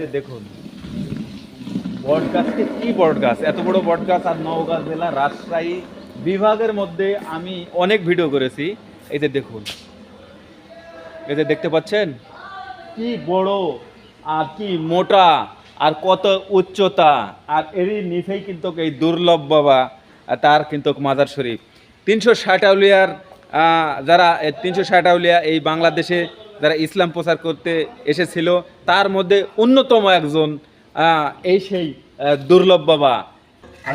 যে দেখুন বট গাছটি কি বট গাছ এত বড় বট গাছ আর নওগাঁ জেলা রাজশাহী বিভাগের মধ্যে আমি অনেক ভিডিও করেছি। যে দেখুন যে দেখতে পাচ্ছেন? কি বড় আর কি মোটা আর কত উচ্চতা। আর এরই নিচেই কিন্তু এই দুর্লভ বাবা তার কিন্তু মাজার শরীফ। তিনশো ষাট আউলিয়ার যারা তিনশো ষাট আউলিয়া এই বাংলাদেশে যারা ইসলাম প্রচার করতে এসেছিল তার মধ্যে অন্যতম একজন আহ, এই সেই দুর্লভ বাবা। আর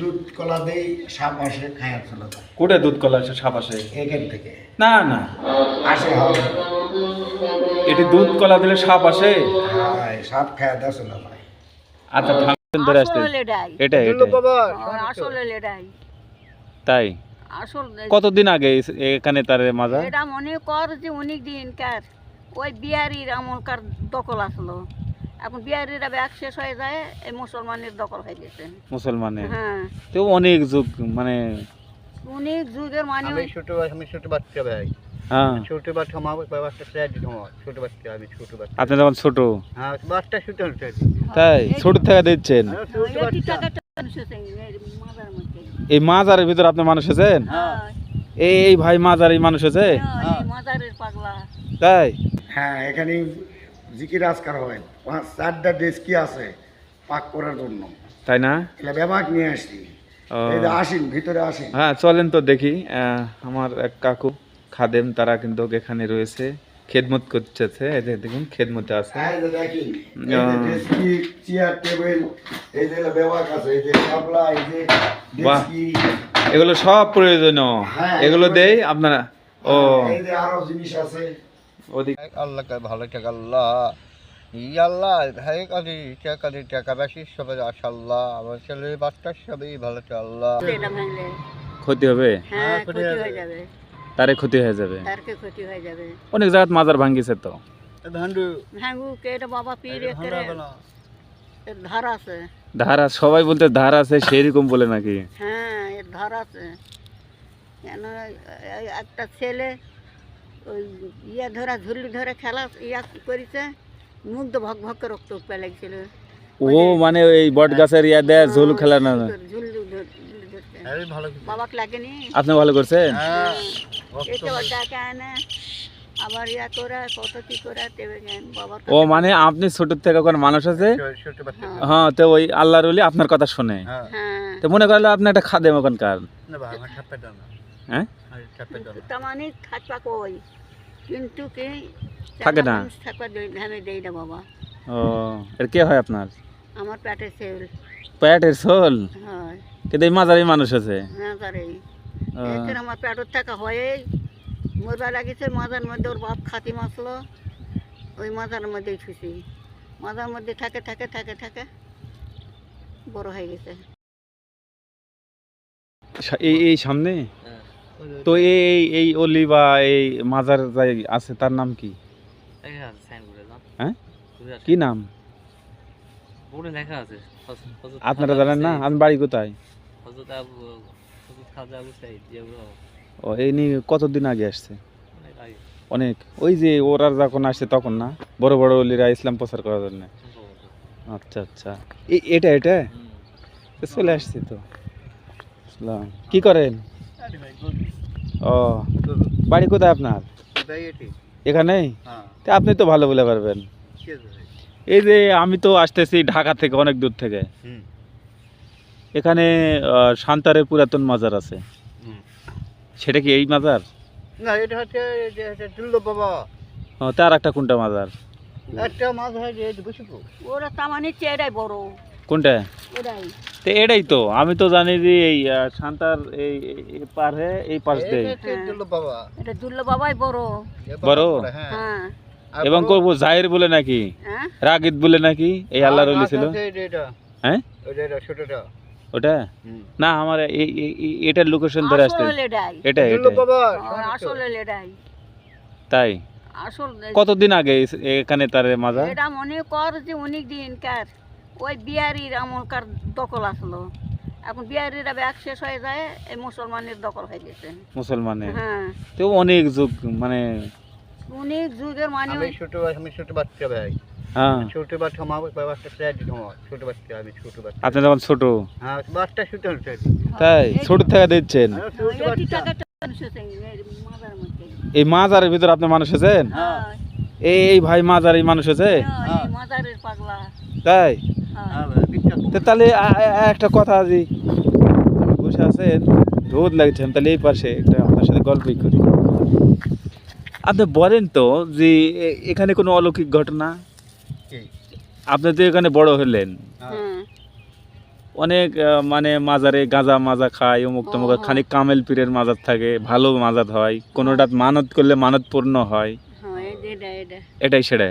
দুধ কলা দেই সাপ আসে খায়া চলে কোটে দুধ কলা সাপাশে এখান থেকে। না না। আসে হবে এটি দুধ কলা দিলে সাপ আসে? হ্যাঁ সাপ খায়া দেয় চলে আচ্ছা ধরে আসতে। এটা এটা তাই? আসল কতদিন আগে এখানে তার মাজার? এটা মনে কর যে অনেক দিন কার। ওই বিহারির আমলকার দখল আসলো। এখন বিহারিরা ব্যাগ শেষ হয়ে যায় এই মুসলমানের দখল হয়ে গেছে। মুসলমানের? হ্যাঁ। তো অনেক যুগ মানে অনেক যুগের মানে আমি ছোট আমি ছোট বাচ্চা ভাই। হ্যাঁ। ছোট বাচ্চা আমার বাচ্চা প্রায় দিন আমার ছোট বাচ্চা আমি ছোট বাচ্চা। আপনি যখন ছোট? হ্যাঁ বাচ্চা ছোট তাই? ছোট থেকে দিচ্ছেন? ছোট এটি বাচ্চা। এই মাজারের ভিতরে আপনি মানুষ আছেন? হ্যাঁ, এই এই ভাই মাজার এই মানুষ আছে? হ্যাঁ, পাগলা। তাই? হ্যাঁ এখানে জিকির আজকার হয়। পাঁচ চারটা ডেস্কি আছে পাক করার জন্য। তাই না? ব্যবহার নিয়ে আসছি। আসেন ভিতরে আসেন। হ্যাঁ চলেন তো দেখি। আমার এক কাকু খাদেম তারা কিন্তু এখানে রয়েছে। খেদমত করতেছে। এই যে দেখুন খেদমতে আছে। এই যে যে ডেস্কি চেয়ার টেবিল এই যে ব্যবহার আছে এই যে কাপলা এই যে ডেস্কি। এগুলো সব প্রয়োজনীয়। হ্যাঁ, এগুলো দেই আপনারা। ও। এই যে আরও জিনিস আছে। ওদিক আল্লাহ ভালো টাকা আল্লাহ। আল্লাহ ভাই কালি টাকা দি টাকা বেশি সবাই আশাল্লাহ আমার ছেলে বাচ্চা সবই ভালো আল্লাহ। ক্ষতি হবে? হ্যাঁ ক্ষতি ক্ষতি হয়ে যাবে। তারে ক্ষতি হয়ে যাবে। তারকে ক্ষতি হয়ে যাবে। অনেক জায়গায় মাজার ভাঙ্গিছে তো। কে এটা বাবা পীর এর ধার আছে। ধার আছে সবাই বলতে ধার আছে সেরকম বলে নাকি? হ্যাঁ এর ধার আছে। কেন একটা ছেলে ওই ইয়া ধরা ঝুলি ধরে খেলা ইয়া করেছে মুখ তো ভক ভক করে রক্ত উঠতে লাগছিল। ও মানে এই বট গাছের ইয়া দেয় ঝোল খেলা না। ঝুলি বাবাকে লাগেনি? আপনি ভালো করছেন? হ্যাঁ এটা ওর ডাকে আনে আবার ইয়া করে কত কি করে তেবে বাবার ও মানে আপনি ছোট থেকে ওখানে মানুষ আছে? বাচ্চা। হ্যাঁ। তো ওই আল্লাহর ওলি আপনার কথা শুনে। হ্যাঁ। হ্যাঁ। তো মনে করল আপনি একটা খাদেম ওখানকার। না ভাই আমার ছাপে দাও না হ্যাঁ? আর ছাপে দাও না তামানি থাকবা কই? কিন্তু কি থাকে না। দেই না বাবা। ও এর কে হয় আপনার? আমার পেটে সেল পেটের সোল হয়। কিন্তু এই মানুষ আছে। এখানে আমার পেটের থাকা হয়ে মরবা লাগিছে মাজার মধ্যে ওর বাপ খাতি মাসলো ওই মাজার মধ্যেই ছুছি মাজার মধ্যে থাকে থাকে থাকে থাকে বড় হয়ে গেছে। এই এই সামনে? তো এই এই- অলি বা এই মাজার যাই আছে তার নাম কি? হ্যাঁ? কি নাম? লেখা আছে। আপনারা জানেন না? আমি বাড়ি কোথায়? খাজা আবু সাইদ ও এই নিয়ে কতদিন আগে আসছে? অনেক ওই যে ওরা যখন আসছে তখন না? বড় বড় অলিরা ইসলাম প্রচার করার জন্য? আচ্ছা আচ্ছা। এই এটা এটা? চলে আসছি তো। বুঝলাম। কি করেন? ও বাড়ি কোথায় আপনার? এখানেই হ্যাঁ। তা আপনি তো ভালো বলে পারবেন? এই যে আমি তো আসতেছি ঢাকা থেকে অনেক দূর থেকে। হুম। এখানে আহ, সান্তারের পুরাতন মাজার আছে। সেটা কি এই মাজার? না এটা হচ্ছে দুল্লো বাবা। ও, তার একটা কোনটা মাজার? একটা হয় এটা ওরা তামানি চেয়েরাই বড়। কোনটা? তো এটাই তো আমি তো জানি যে এই আহ, সান্তার এই পার হয়ে এই পাশ দিয়ে। দুল্লো বাবা। এটা দুর্ল বাবাই বড়। বড়? হ্যাঁ। হ্যাঁ। এবং করব জাহির বলে নাকি? হ্যাঁ। রাগিদ বলে নাকি? এই আল্লাহর অলি ছিল? এটা, এটা। হ্যাঁ? এটা ছোটটা। ওটা? না আমার এটার লোকেশন ধরে আসতে। এটা আসল এটাই তাই? কতদিন আগে এখানে তার মাজার? এটা মনে কর যে অনেক দিন কার ওই বিহারির আমলকার দখল আসলো। এখন বিহারিরা ব্যাগ শেষ হয়ে যায় এই মুসলমানের দখল হয়ে গেছে। মুসলমানের? হ্যাঁ। তো অনেক যুগ মানে অনেক যুগের মানে আমি ছোট আমি ছোট বাচ্চা ভাই। হ্যাঁ ছোট বাচ্চা মা বাচ্চা প্রায় ছোট বাচ্চা আমি ছোট বাচ্চা। আপনি যখন ছোট? হ্যাঁ বাচ্চা ছোট হচ্ছে তাই? ছোট থেকে দিচ্ছেন? এই মানুষ আছে, এই মাজারের ভিতর আপনি মানুষ আছেন? হ্যাঁ, এই এই ভাই মাজার এই মানুষ আছে? হ্যাঁ, তাই? হ্যাঁ। হ্যাঁ তাহলে একটা কথা আজি। বসে আছেন রোদ লাগছেন তাহলে এই পাশে একটা আপনার সাথে গল্পই করি। আপনি বলেন তো যে এখানে কোনো অলৌকিক ঘটনা? আপনি তো এখানে বড় হলেন। হ্যাঁ। অনেক মানে মাজারে গাঁজা মাজা খায় অমুক তমুক। খানিক কামেল পীরের মাজার থাকে ভালো মাজার হয় কোনোটা মানত করলে মানত পূর্ণ হয় হ্যাঁ এটাই সেটা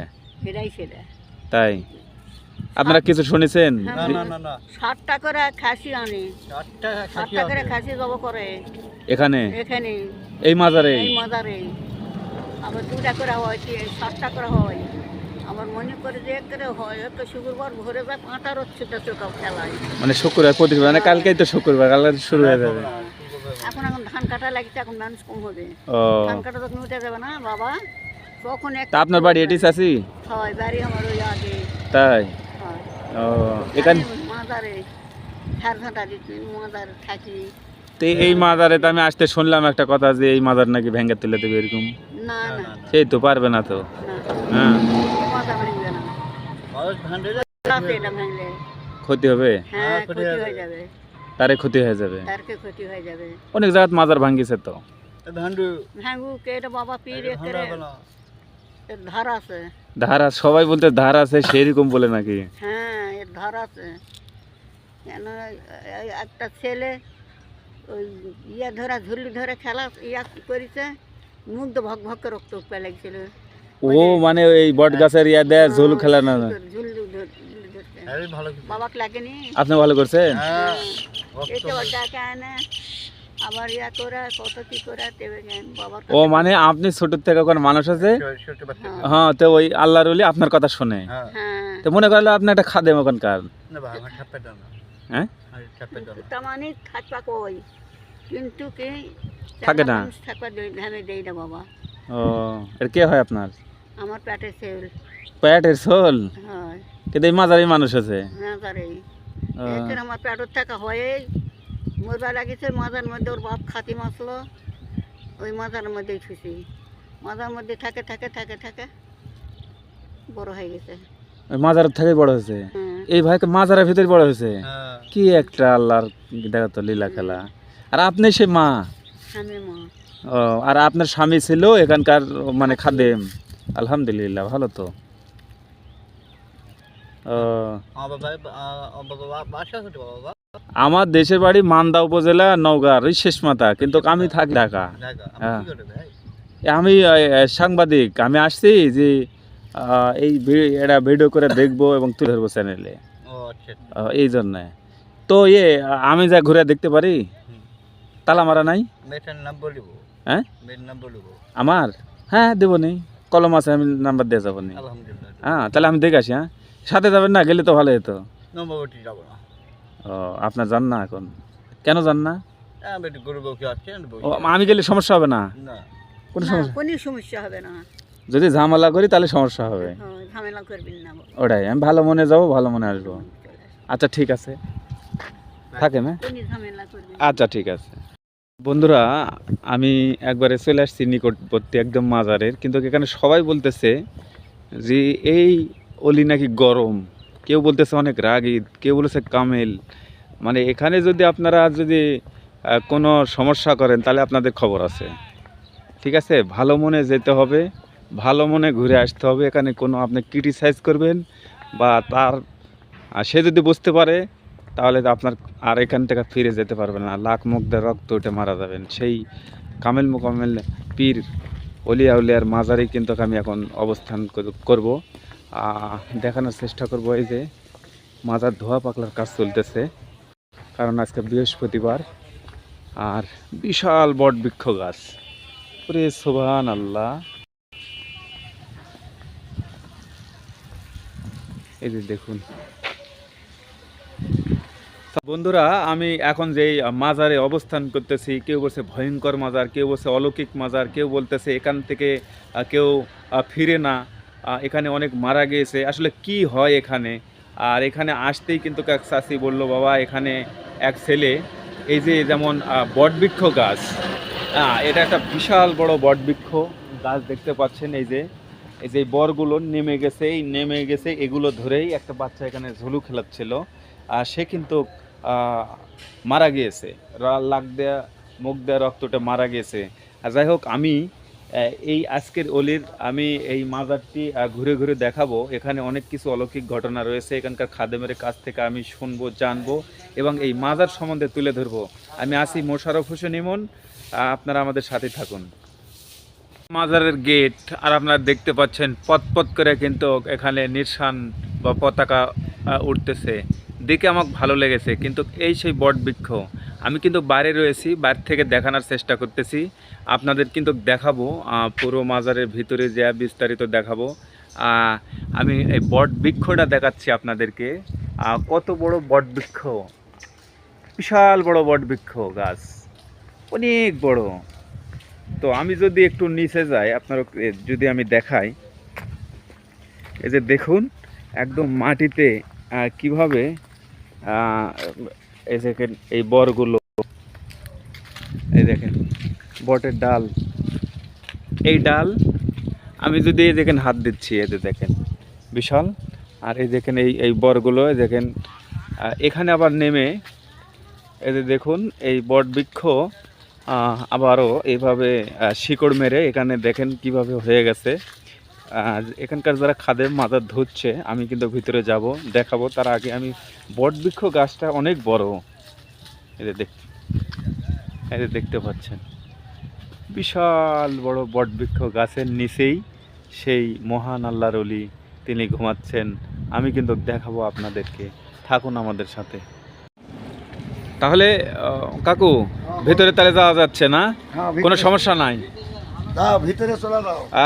তাই? আপনারা কিছু শুনেছেন? না যে না না না ষাটটা করে খাসি আনে। ষাটটা করে খাসি জব করে। এখানে? এখানে। এই মাজারে? এই মাজারে। আবার দুটা করে হয় কি ষাটটা করে হয়। আমার মনে করে যে করে হয় একটা শুক্রবার ভরে যায় পাঁটার তো চোখাও খেলায় মানে শুক্রবার প্রতি মানে কালকেই তো শুক্রবার কালকে শুরু হয়ে যাবে। এখন এখন ধান কাটা লাগছে এখন মানুষ কম হবে। ও। ধান কাটা যখন উঠে যাবে না বাবা তখন তা আপনার বাড়ি এটি চাষি? হয় বাড়ি আমার ওই আগে। তাই? ও এখানে মাজারে ঝাড় ঝাঁটা দিচ্ছি মাজার থাকি। তো এই মাজারে তো আমি আসতে শুনলাম একটা কথা যে এই মাজার নাকি ভেঙে তুলে দেবে এরকম। না না। সেই তো পারবে না তো। হ্যাঁ মাথা ভাঙবে না মানুষ ভান্ডে রাতে এটা ভাঙলে ক্ষতি হবে? হ্যাঁ হ্যাঁ, হয়ে তারে ক্ষতি হয়ে যাবে? তারকে ক্ষতি হয়ে যাবে। অনেক জায়গায় মাজার ভাঙ্গিছে তো। ধার আছে। ধার আছে সবাই বলতে ধার আছে সেরকম বলে নাকি? হ্যাঁ এর ধার আছে। কেন এই একটা ছেলে ওই ইয়া ধরা ঝুলি ধরে খেলা ইয়া করেছে মুখ তো ভক ভক করে রক্ত পেলেছিল ও মানে এই বট গাছের ইয়া দেয় ঝোল খেলা না না। ঝুলি ধর- ঝুলি ধরছে আরে ভালো আপনি ভালো করছেন? হ্যাঁ করে করে ও মানে আপনি ছোট থেকে ওখানে মানুষ আছে? হ্যাঁ। হ্যাঁ তো ওই আল্লাহর ওলি আপনার কথা শুনে। হ্যাঁ। হ্যাঁ। তো মনে করল আপনি একটা খাদেম ওখানকার। না বাবা আমার ছাপে দাও না। হ্যাঁ? আরে ছাপে দাও না। তামানি থাকবা কই? কিন্তু থাকে না। দেই না বাবা। ও এটা কে হয় আপনার? আমার পেটে সেল। পেটের সোল? হয়। কিন্তু মাজারি মানুষ আছে। হ্যাঁ এখানে আমার পেটের থাকা হয়ে মরবা লাগিছে মাজার মধ্যে ওর বাপ খাতি মাসলো ওই মাজার মধ্যেই ছুছি মাজার মধ্যে থাকে থাকে থাকে থাকে বড় হয়ে গেছে। ওই মাজার থেকে বড় হয়েছে? হ্যাঁ। এই ভাইকে মাজারের ভিতরে বড় হয়েছে? হ্যাঁ। কি একটা আল্লাহর দেখা তো লীলা খেলা। আর আপনি সে মা? আমি মা। আর আপনার স্বামী ছিল এখানকার মানে খাদেম আলহামদুলিল্লাহ ভালো তো। আমার দেশের বাড়ি মান্দা উপজেলা নওগাঁ শেষ মাথা কিন্তু আমি থাকি ঢাকা। হ্যাঁ। আমি সাংবাদিক। আমি আসছি যে এই এটা ভিডিও করে দেখব এবং তুলে ধরবো চ্যানেলে। আচ্ছা আহ, এই জন্যে। তো ইয়ে আমি যা ঘুরে দেখতে পারি। তালা মারা নাই? মেয়েটার নাম বলিব। হ্যাঁ? আমার? হ্যাঁ দেবো নি। কলম আছে আমি নাম্বার দিয়ে যাব নি। হ্যাঁ তাহলে আমি দেখে আসি হ্যাঁ? সাথে যাবেন না গেলে তো ভালো হতো। ও আপনার জান না এখন। কেন জান না? আমি গেলে সমস্যা হবে না? না। কোনো সমস্যা? কোনো সমস্যা হবে না। যদি ঝামেলা করি তাহলে সমস্যা হবে। হ্যাঁ, ঝামেলা করবেন না। বাবা। ওটাই আমি ভালো মনে যাব ভালো মনে আসব। আচ্ছা ঠিক আছে। থাকেন হ্যাঁ? ঝামেলা করবেন না। আচ্ছা ঠিক আছে। বন্ধুরা, আমি একবারে চলে আসছি নিকটবর্তী একদম মাজারের, কিন্তু এখানে সবাই বলতেছে যে এই অলি নাকি গরম। কেউ বলতেছে অনেক রাগি কেউ বলেছে কামেল। মানে এখানে যদি আপনারা যদি কোনো সমস্যা করেন, তাহলে আপনাদের খবর আছে। ঠিক আছে? ভালো মনে যেতে হবে, ভালো মনে ঘুরে আসতে হবে। এখানে কোনো আপনি ক্রিটিসাইজ করবেন বা তার সে যদি বুঝতে পারে তাহলে তো আপনার আর এখান থেকে ফিরে যেতে পারবেন না। লাখ দিয়ে রক্ত উঠে মারা যাবেন। সেই কামেল মোকামেল পীর অলিয়া উলিয়ার মাজারেই কিন্তু আমি এখন অবস্থান কর- করব। দেখানোর চেষ্টা করব এই যে মাজার ধোয়া পাকলার কাজ চলতেছে। কারণ আজকে বৃহস্পতিবার। আর বিশাল বট বৃক্ষ গাছ। ওরে সোভান আল্লাহ এই যে দেখুন বন্ধুরা, আমি এখন যেই মাজারে অবস্থান করতেছি, কেউ বলছে ভয়ঙ্কর মাজার, কেউ বলছে অলৌকিক মাজার, কেউ বলতেছে এখান থেকে কেউ ফিরে না এখানে অনেক মারা গিয়েছে। আসলে কি হয় এখানে? আর এখানে আসতেই কিন্তু এক চাষি বলল, বাবা, এখানে এক ছেলে, এই যে যেমন বটবৃক্ষ গাছ এটা একটা বিশাল বড় বটবৃক্ষ গাছ দেখতে পাচ্ছেন, এই যে এই যে বরগুলো নেমে গেছে, এই নেমে গেছে, এগুলো ধরেই একটা বাচ্চা এখানে ঝুলু খেলাচ্ছিল। আর সে কিন্তু মারা গিয়েছে। লাগ দেয়া, মুখ দেয়া রক্তটা মারা আর যাই হোক, আমি এই আজকের অলির, আমি এই মাজারটি ঘুরে ঘুরে দেখাবো। এখানে অনেক কিছু অলৌকিক ঘটনা রয়েছে। এখানকার খাদেমের কাছ থেকে আমি শুনব, জানব এবং এই মাজার সম্বন্ধে তুলে ধরবো। আমি আসি মোশারফ হোসেন ইমন। আপনারা আমাদের সাথে থাকুন। মাজারের গেট, আর আপনারা দেখতে পাচ্ছেন, পথ পথ করে কিন্তু এখানে নির্সান বা পতাকা উঠতেছে। দেখে আমার ভালো লেগেছে, কিন্তু এই সেই বট বৃক্ষ, আমি কিন্তু বাইরে রয়েছি বাইরে থেকে দেখানোর চেষ্টা করতেছি। আপনাদের কিন্তু দেখাবো পুরো মাজারের ভিতরে যা বিস্তারিত দেখাবো। আমি এই বট বৃক্ষটা দেখাচ্ছি আপনাদেরকে। কত বড় বট বৃক্ষ, বিশাল বড় বট বৃক্ষ গাছ, অনেক বড়। তো আমি যদি একটু নিচে যাই, আপনার যদি আমি দেখাই, এই যে দেখুন, একদম মাটিতে কীভাবে এই দেখেন, এই বরগুলো। এই দেখেন, বটের ডাল। এই ডাল আমি যদি এই দেখেন হাত দিচ্ছি এতে দেখেন, বিশাল। আর এই দেখেন এই এই বরগুলো দেখেন এখানে আবার নেমে যে দেখুন, এই বট বৃক্ষ আবারও এইভাবে শিকড় মেরে এখানে দেখেন কীভাবে হয়ে গেছে। আর এখানকার যারা খাদে মাথার ধরছে আমি কিন্তু ভিতরে যাব দেখাবো। তার আগে আমি বটবৃক্ষ গাছটা অনেক বড়। এই যে দেখ এই যে দেখতে পাচ্ছেন। বিশাল বড় বটবৃক্ষ গাছের নিচেই সেই মহান আল্লাহর অলি তিনি ঘুমাচ্ছেন। আমি কিন্তু দেখাবো আপনাদেরকে। থাকুন আমাদের সাথে। তাহলে কাকু ভেতরে তাহলে যাওয়া যাচ্ছে না? হ্যাঁ কোনো সমস্যা নাই? দাও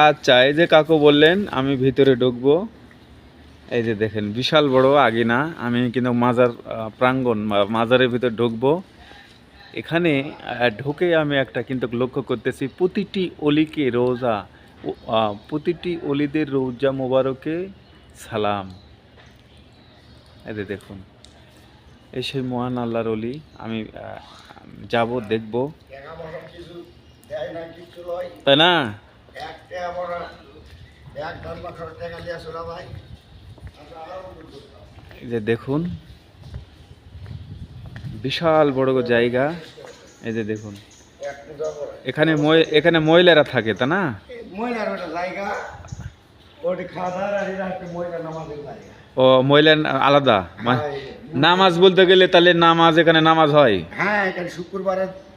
আচ্ছা এই যে কাকু বললেন, আমি ভিতরে ঢুকবো। এই যে দেখেন, বিশাল বড় আগিনা। আমি কিন্তু মাজার প্রাঙ্গণ মাজারের ভিতরে ঢুকবো। এখানে ঢুকে আমি একটা কিন্তু লক্ষ্য করতেছি, প্রতিটি অলিকে রোজা প্রতিটি অলিদের রোজা মোবারকে সালাম। এই যে দেখুন, এই সেই মহান আল্লাহর অলি। আমি যাব, দেখব। তাই না? যে দেখুন বিশাল বড় জায়গা। এই যে দেখুন। এখানে এখানে মহিলারা থাকে তা না? ও মহিলা আলাদা? হ্যাঁ, নামাজ বলতে গেলে তাহলে নামাজ এখানে নামাজ হয়? হ্যাঁ এখানে শুক্রবারে কা-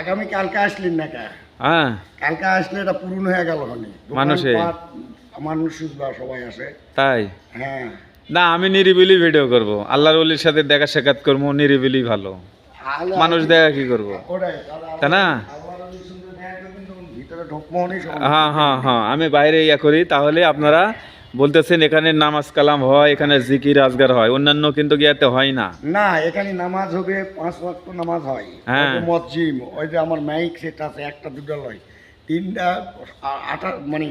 আগামী কালকে আসলেন না কা? হ্যাঁ। কালকে আসলে এটা পূরণ হয়ে গেল মানুষে? মানুষ সবাই আসে তাই? হ্যাঁ। না আমি নিরিবিলি ভিডিও করব। আল্লাহর অলির সাথে দেখা সাক্ষাৎ করব নিরিবিলি ভালো। মানুষ দেখা কি করব? তাই না? ওলির। হ্যাঁ হ্যাঁ হ্যাঁ আমি বাইরে ইয়া করি তাহলে আপনারা বলতেছেন এখানে নামাজ কালাম হয় এখানে জিকির আজগার হয়। অন্যান্য কিন্তু গিয়াতে হয় না? না এখানে নামাজ হবে পাঁচ ওয়াক্ত নামাজ হয়। হ্যাঁ। মসজিদ ওই যে আমার মাইক সেট আছে একটা দুটো লয়। তিনটা আটা মানে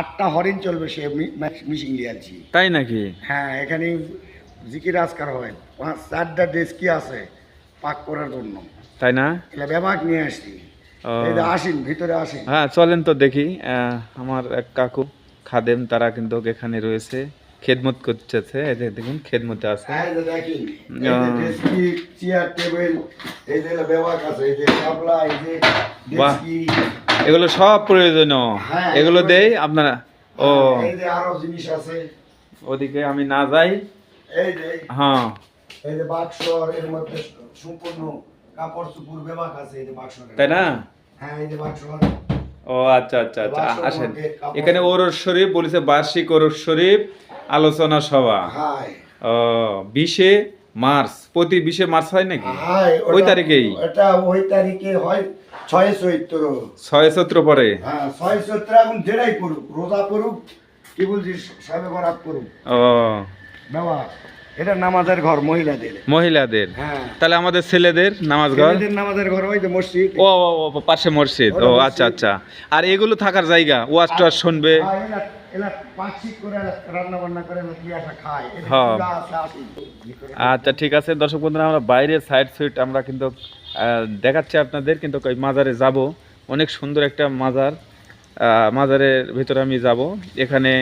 আটটা হরিণ চলবে সে মিশিং দিয়ে আছি তাই নাকি? হ্যাঁ এখানে জিকির আজকার হয়। পাঁচ চারটা ডেস্ক কি আছে পাক করার জন্য। তাই না? এগুলো ব্যবহার নিয়ে আসছি। আসেন ভিতরে আসেন। হ্যাঁ চলেন তো দেখি আমার এক কাকু। খাদেম তারা কিন্তু এখানে রয়েছে খেদমত করতেছে এই যে দেখুন খেদমতে আছে এই যে দেখেন এই যে ডেস্কি চেয়ার টেবিল এই যে এগুলো ব্যবহার আছে এই যে এই যে ডেস্কি এগুলো সব প্রয়োজনীয় হ্যাঁ, এগুলো দেই আপনারা ও এই যে আরও জিনিস আছে ওদিকে আমি না যাই এই যে হ্যাঁ এই যে বাক্স এর মধ্যে সম্পূর্ণ কাপড় চুপুর ব্যবহার আছে এই যে বাক্স তাই না হ্যাঁ এই যে বাক্স ও আচ্ছা আচ্ছা আচ্ছা আসেন। এখানে ওরস শরীফ বলেছে বার্ষিক ওরস শরীফ আলোচনা সভা। ও বিশে মার্চ প্রতি বিশে মার্চ হয় নাকি? ওই তারিখেই। এটা ওই তারিখে হয় ছয় চৈত্র। ছয় সত্র পরে। হ্যাঁ ছয় চৈত্র এখন যেটাই করুক রোজা করুক কি বলছিস সাবে বরাত করুক ও। বাবা এটা নামাজের ঘর মহিলাদের। মহিলাদের। হ্যাঁ। তাহলে আমাদের ছেলেদের নামাজ ঘর? নামাজের ঘর ওই যে মসজিদ। ও ও, ও পাশে মসজিদ। ও আচ্ছা আচ্ছা। আর এগুলো থাকার জায়গা? ওয়াজ টোয়াজ শুনবে? হ্যাঁ, হ্যাঁ। আচ্ছা ঠিক আছে। দর্শক বন্ধুরা আমরা বাইরে সাইড সুইট আমরা কিন্তু দেখাচ্ছি আপনাদের কিন্তু ওই মাজারে যাব। অনেক সুন্দর একটা মাজার মাজারের ভিতরে আমি যাব। এখানে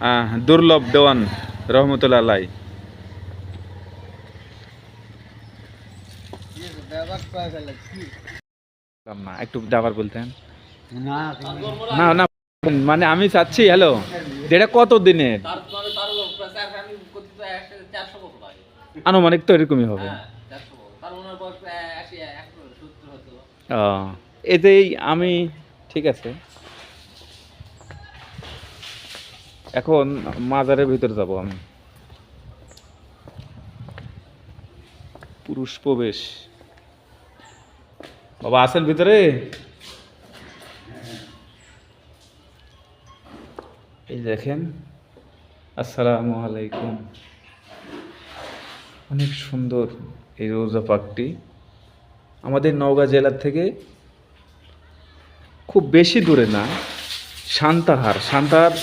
আহ, দুর্লভ দেওয়ান রহমতুল্লাহ আলাই না একটু যাবার বলতেন। না না মানে আমি চাচ্ছি হ্যালো এটা কত দিনের? আনুমানিক তো এরকমই হবে। ও, এতেই আমি ঠিক আছে। এখন মাজারের ভিতর যাব আমি। পুরুষ প্রবেশ। বাবা আছেন ভিতরে। এই দেখেন, আসসালামু আলাইকুম। অনেক সুন্দর এই রোজা পাকটি। আমাদের নওগাঁ জেলার থেকে খুব বেশি দূরে না, সান্তাহার। সান্তাহার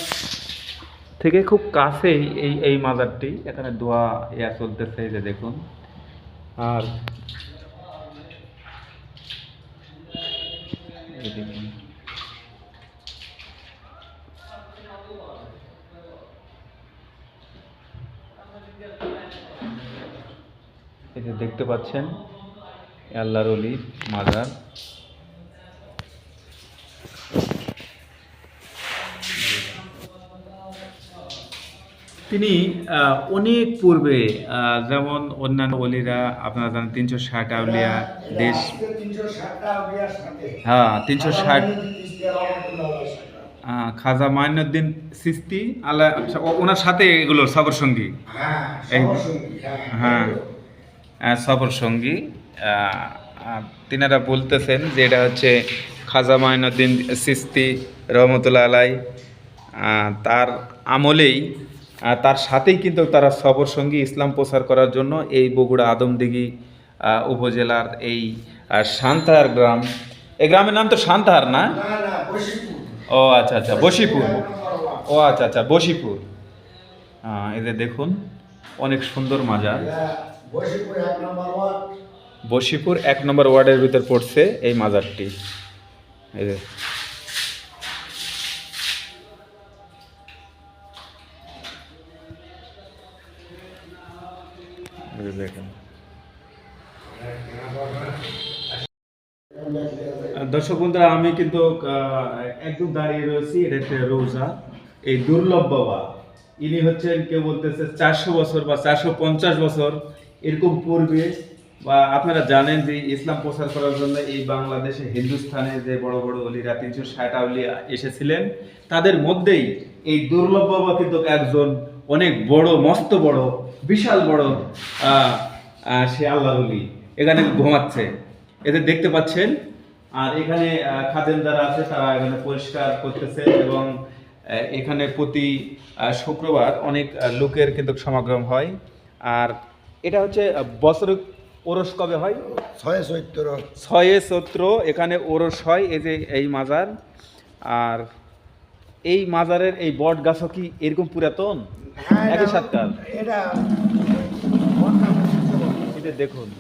থেকে খুব কাছেই এই এই মাজারটি। এখানে দোয়া ইয়া চলতেছে যে দেখুন। আর দেখুন। এই যে দেখতে পাচ্ছেন আল্লাহর অলি মাজার তিনি অনেক পূর্বে যেমন অন্যান্য অলিরা আপনারা জানেন তিনশো ষাট আউলিয়া দেশ হ্যাঁ তিনশো ষাট হ্যাঁ খাজা মাইনুদ্দিন সিস্তি আল্লাহ ওনার সাথে এগুলো সফর সঙ্গী। হ্যাঁ আহ, সফর সঙ্গী। তিনারা বলতেছেন যে এটা হচ্ছে খাজা মাইনুদ্দিন সিস্তি রহমতুল্লাহ আলাই তার আমলেই তার সাথেই কিন্তু তারা সবর সঙ্গী ইসলাম প্রচার করার জন্য এই বগুড়া আদমদিঘি উপজেলার এই সান্তাহার গ্রাম। এই গ্রামের নাম তো সান্তাহার না? ও আচ্ছা আচ্ছা বশিপুর। ও আচ্ছা আচ্ছা বশিপুর। হ্যাঁ এদের দেখুন, অনেক সুন্দর মাজার। এটা বশিপুর এক নম্বর ওয়ার্ডের ভিতর পড়ছে এই মাজারটি। এই দেখেন। দর্শক বন্ধুরা, আমি কিন্তু একদম দাঁড়িয়ে রয়েছি এটা রোজা। এই দুর্লভ বাবা, ইনি হচ্ছেন কেউ বলতেছে চারশো বছর বা চারশো পঞ্চাশ বছর এরকম পূর্বে। বা আপনারা জানেন যে ইসলাম প্রচার করার জন্য এই বাংলাদেশে হিন্দুস্থানে যে বড় বড় অলিরা তিনশো ষাট আউলিয়া এসেছিলেন, তাদের মধ্যেই এই দুর্লভ বাবা কিন্তু একজন অনেক বড়, মস্ত বড় বিশাল বড় সে আল্লাহ অলি এখানে ঘুমাচ্ছে। এদের দেখতে পাচ্ছেন আর এখানে খাদেম যারা আছে তারা এখানে পরিষ্কার করতেছে এবং এখানে প্রতি শুক্রবার অনেক লোকের কিন্তু সমাগম হয়। আর এটা হচ্ছে বছরে ওরস কবে হয়? ছয় চৈত্র। ছয়ে চৈত্র এখানে ওরস হয় এই যে এই মাজার। আর এই মাজারের এই বট গাছও কি এরকম পুরাতন? একই এটা- সাতকাল এটা এটা দেখুন।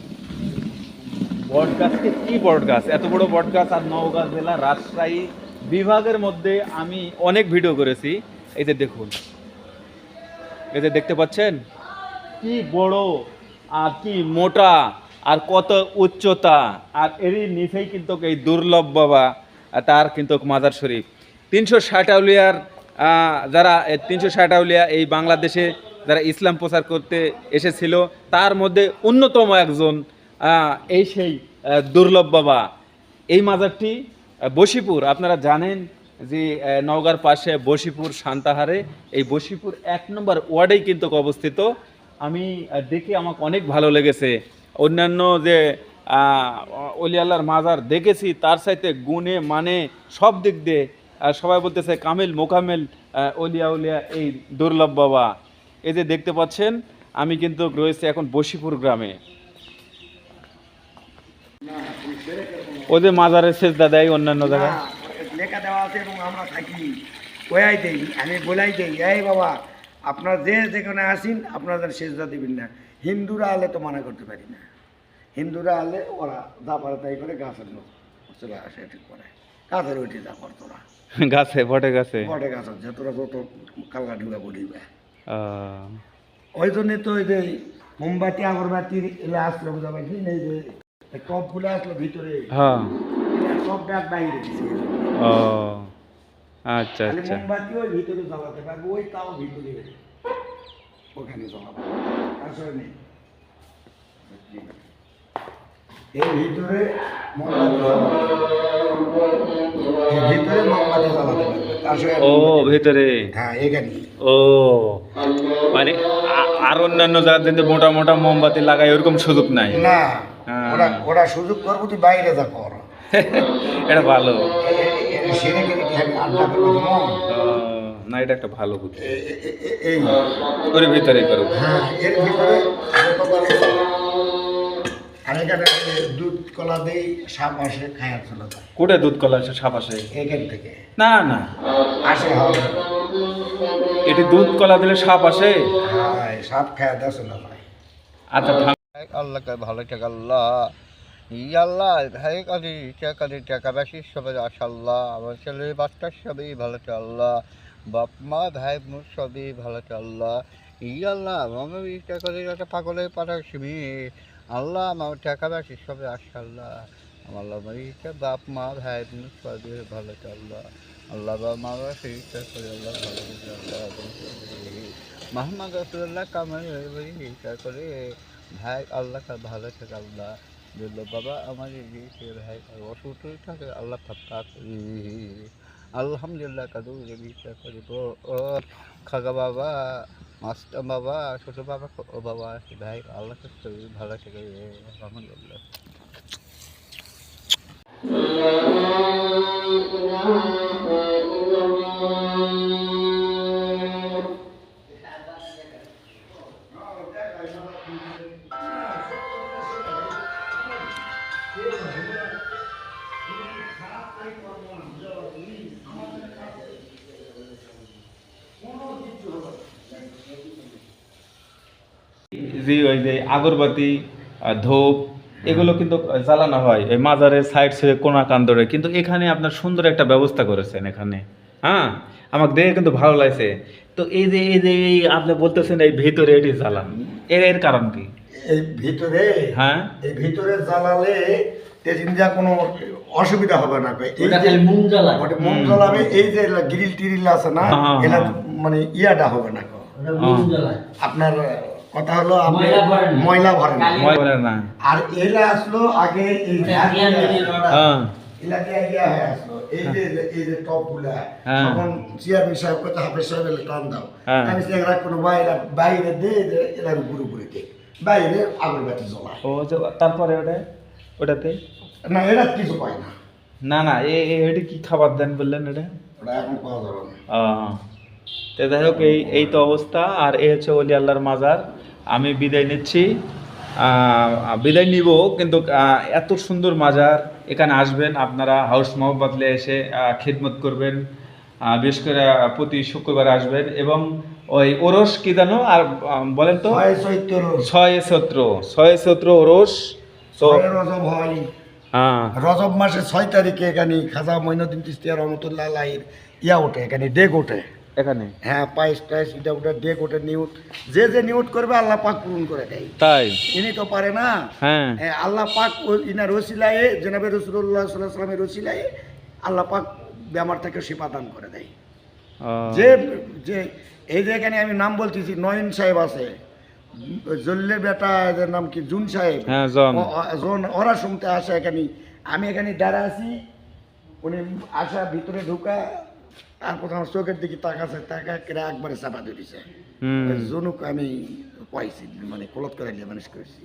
বট গাছকে কি বট গাছ এত বড় বট গাছ আর নওগাঁ জেলা রাজশাহী বিভাগের মধ্যে আমি অনেক ভিডিও করেছি। এই যে দেখুন। এই যে দেখতে পাচ্ছেন? কি বড় আর কি মোটা আর কত উচ্চতা। আর এরই নিচেই কিন্তু এই দুর্লভ বাবা তার কিন্তু মাজার শরীফ। তিনশো ষাট আউলিয়ার যারা তিনশো ষাট আউলিয়া এই বাংলাদেশে যারা ইসলাম প্রচার করতে এসেছিল তার মধ্যে অন্যতম একজন এই সেই দুর্লভ বাবা। এই মাজারটি আহ, বশিপুর আপনারা জানেন যে নওগাঁর পাশে বশিপুর সান্তাহারে এই বশিপুর এক নম্বর ওয়ার্ডেই কিন্তু অবস্থিত। আমি দেখে আমাকে অনেক ভালো লেগেছে। অন্যান্য যে আহ, অলি আল্লাহর মাজার দেখেছি তার সাথে গুণে মানে সব দিক দিয়ে সবাই বলতেছে, কামিল, মোকামেল অলিয়া উলিয়া এই দুর্লভ বাবা। এই যে দেখতে পাচ্ছেন, আমি কিন্তু রয়েছে এখন বসিপুর গ্রামে। ওদের মাজারের শেষ দাদাই অন্যান্য জায়গায়। লেখা দেওয়া আছে এবং আমরা থাকি। কয়াই দেই, আমি বলাই দেই, এই বাবা, আপনার যে যেখানে আসিন, আপনাদের সেজদা দিবেন না। হিন্দুরা আলে তো মানা করতে পারি না। হিন্দুরা আলে ওরা যা পারে তাই করে গাছের লোক চলে আসে, ঠিক করে। গাছের ওইটি যা তোরা। গাছে বটে গাছে? বটে গাছ আছে তোরা যত কালকা ঢুকা পড়িবে ওই জন্যে তো ওই যে মোমবাতি আগরবাতি এলে আসলো বুঝা পাইছি এই যে টপ ফুলে আসলো ভিতরে। হ্যাঁ। টপ ব্যাগ বাইরে দিছে ও আচ্ছা আচ্ছা। মোমবাতি ওই ভিতরে জ্বালাতে পারবে ওই তাও ভিতরে ওখানে জ্বালাবো। আসলে নেই। ভিতরে ভিতরে মোমবাতি জ্বালাতে পারবে ও ভেতরে। হ্যাঁ এখানে ও মানে আর অন্যান্য দিন মোটা মোটা মোমবাতি লাগাই ওরকম সুযোগ নাই। না হ্যাঁ। ওরা ওরা সুযোগ করব তুই বাইরে যা কর। এটা ভালো। সেরে আড্ডা না এটা একটা ভালো বুদ্ধি। এই। ওর ভিতরে করো হ্যাঁ এর ভিতরে আর এখানে দুধ কলা দেই সাপ আসে খায়া চলে যায়। কোটে দুধ কলা আছে সাপ আসে? এখান থেকে। না না। আসে হবে এটি দুধ কলা দিলে সাপ আসে? হ্যাঁ সাপ খায়া দেয় চলে যায়। আচ্ছা থাম। আল্লাহকে ভালো থেকে আল্লাহ। ই আল্লাহ ভাই কালি টাকা টাকা বেশি সবাই আশাল্লাহ আমার ছেলে বাচ্চা সবই ভালো আল্লাহ। বাপ মা ভাই বোন সবই ভালো আল্লাহ। আল্লাহ একটা পাঠা শুনি। আল্লাহ আমার টাকা বেশি সবাই আশাল্লাহ আমার আমার বাপ, মা, ভাই, বোন, সবই ভালো আল্লাহ। আল্লাহ বাবা, মা বাবা সেই করে আল্লাহ ভালো করে আল্লাহ মোহাম্মদ রসুল্লাহ কামাল ইচ্ছা করে, ভাই, আল্লাহ ভালো থাকে আল্লাহ। বলল, বাবা, আমার ভাই অসুস্থ থাকে, আল্লাহ করি। আলহামদুলিল্লাহ, কাদু ইচ্ছা করিব ও, খাগা বাবা মাস্টার বাবা ছোট বাবা ও বাবা ভাই আল্লাহ করতে ভালো থেকে আলহামদুলিল্লাহ যে ওই যে আগরবাতি ধূপ এগুলো কিন্তু জ্বালানো হয়। এই মাজারের সাইড সাইডে কোনা কান্দরে কিন্তু এখানে আপনার সুন্দর একটা ব্যবস্থা করেছেন এখানে। হ্যাঁ? আমাকে দেখে কিন্তু ভালো লাগছে। তো এই যে এই যে এই আপনি বলতেছেন এই ভিতরে এটি জ্বালান। এর এর কারণ কি? এই ভিতরে হ্যাঁ? এই ভিতরে জ্বালালে তেজিন যা কোনো অসুবিধা হবে না। এই যে মোম। জ্বালাবে এই যে গ্রিল টিরিল আছে না হ্যাঁ, এলা হ্যাঁ। মানে ইয়াটা হবে না। আপনার কথা হলো আপনি ময়লা ভরে না। ময়লা আর এলা আসলো আগে এই হ্যাঁ। এলাকে হয়ে আসলো। এই যে এই যে টপগুলা হ্যাঁ। তখন চেয়ারম্যান সাহেব কথা হাফেজ সাহেব টান দাও। হ্যাঁ। আমি চেংরা কোনো বাইরে বাইরে দে দে, উপরে উপরে দে বাইরে আগরবাতি জ্বলায়। ও তারপরে ওটা? ওটাতে? না এটা কিছু পায় না। না না এ এটি কি খাবার দেন বললেন এটা? ওটা এখন পাওয়া যাবে না। আহ, তো যাই হোক এই এই তো অবস্থা। আর এ হচ্ছে অলি আল্লাহর মাজার। আমি বিদায় নিচ্ছি। বিদায় নিব কিন্তু এত সুন্দর মাজার এখানে আসবেন। আপনারা হাউস মোহাম্মদলে এসে খিদমত করবেন। বিশেষ করে প্রতি শুক্রবার আসবেন। এবং ওই ওরস কি জানো? আর বলেন তো। ছয় সত্র ছয় সত্র ওরস। তো রজব হয়। হ্যাঁ। রজব মাসে ছয় তারিখে এখানে খাজা মইনুদ্দিন চিস্তিয়া রহমতুল্লাহ আলাইহির ইয়া ওঠে এখানে ডেক ওঠে। এখানে? হ্যাঁ পায়েস টাইস এটা ওটা ডেক ওঠে নিউট। যে যে নিউট করবে আল্লাহ পাক পূরণ করে দেয়। তাই? ইনি তো পারে না। হ্যাঁ। আল্লাহ পাক ইনার রসিলায়ে জেনাবে রসুল্লাহ সাল্লাহ সাল্লামের রসিলায়ে আল্লাহ পাক বেমার থেকে শিপা দান করে দেয়। যে যে এই যে এখানে আমি নাম বলতেছি নয়ন সাহেব আছে। জল্লে বেটা এদের নাম কি? জুন সাহেব। হ্যাঁ জন ওরা শুনতে আসে এখানে। আমি এখানে দাঁড়া আছি। উনি আসা ভিতরে ঢুকা তারপর আমার চোখের দিকে তাকাছে তাকা একবারে চাপা ধরেছে জনুক আমি পাইছি মানে কলত করে নিয়ে মানুষ করেছি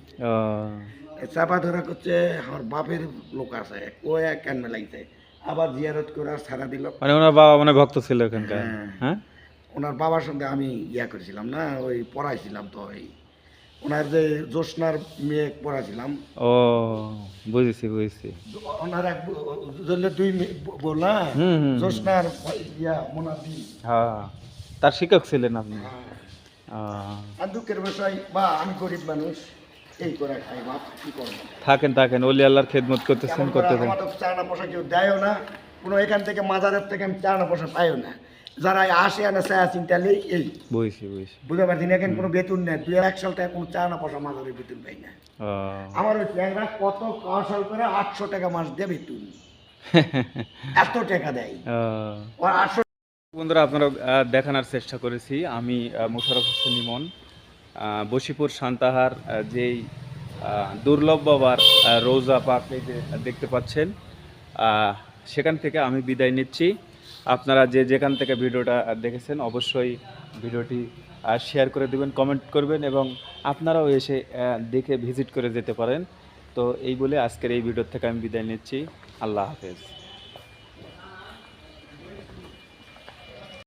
চাপা ধরা করছে আমার বাপের লোক আছে ও এক কান লাগছে আবার জিয়ারত করে আর ছাড়া দিল। মানে ওনার বাবা মানে ভক্ত ছিল এখানকার হ্যাঁ। হ্যাঁ? ওনার বাবার সঙ্গে আমি ইয়া করেছিলাম না ওই পড়াইছিলাম তো ওই ওনার যে জ্যোৎস্নার মেয়ে পড়াছিলাম। ও বুঝেছি বুঝেছি। ওনার এক জন্য দুই বল হুম। জ্যোৎস্নার ইয়া মোনাদি। হ্যাঁ তার শিক্ষক ছিলেন আপনি? আহ, আর দুঃখের বিষয় বা আমি গরিব মানুষ এই করে খাই বাপ কি করব? থাকেন থাকেন ওলি আল্লাহর খেদমত করতেছেন কেমন করে করতে তো চানা পয়সা কেউ দেয়ও না কোনো এখান থেকে মাজারের থেকে আমি চানা পয়সা পাইও না। যারা আসে আনা চায়া চিন্তা নেই এই। বুঝেছি বুঝেছি। বুঝতে পারছি না এখন কোনো বেতন নেই। দুই এক সাল থেকে কোনো চানা পয়সা মাজারের বেতন পাই না। আমার ওই ট্যাংরা কত কৌশল করে আটশো টাকা মাস দেবে বেতন। এত টাকা দেয়। ওর আটশো বন্ধুরা আপনারা দেখানোর চেষ্টা করেছি। আমি আহ, মোশাররফ হোসেন ইমন। আহ, বশিপুর সান্তাহার যেই দুর্লভ বাবার রোজা পাক দেখতে পাচ্ছেন সেখান থেকে আমি বিদায় নিচ্ছি। আপনারা যে যেখান থেকে ভিডিওটা দেখেছেন, অবশ্যই ভিডিওটি শেয়ার করে দেবেন কমেন্ট করবেন এবং আপনারাও এসে দেখে ভিজিট করে যেতে পারেন। তো এই বলে আজকের এই ভিডিওর থেকে আমি বিদায় নিচ্ছি। আল্লাহ হাফেজ।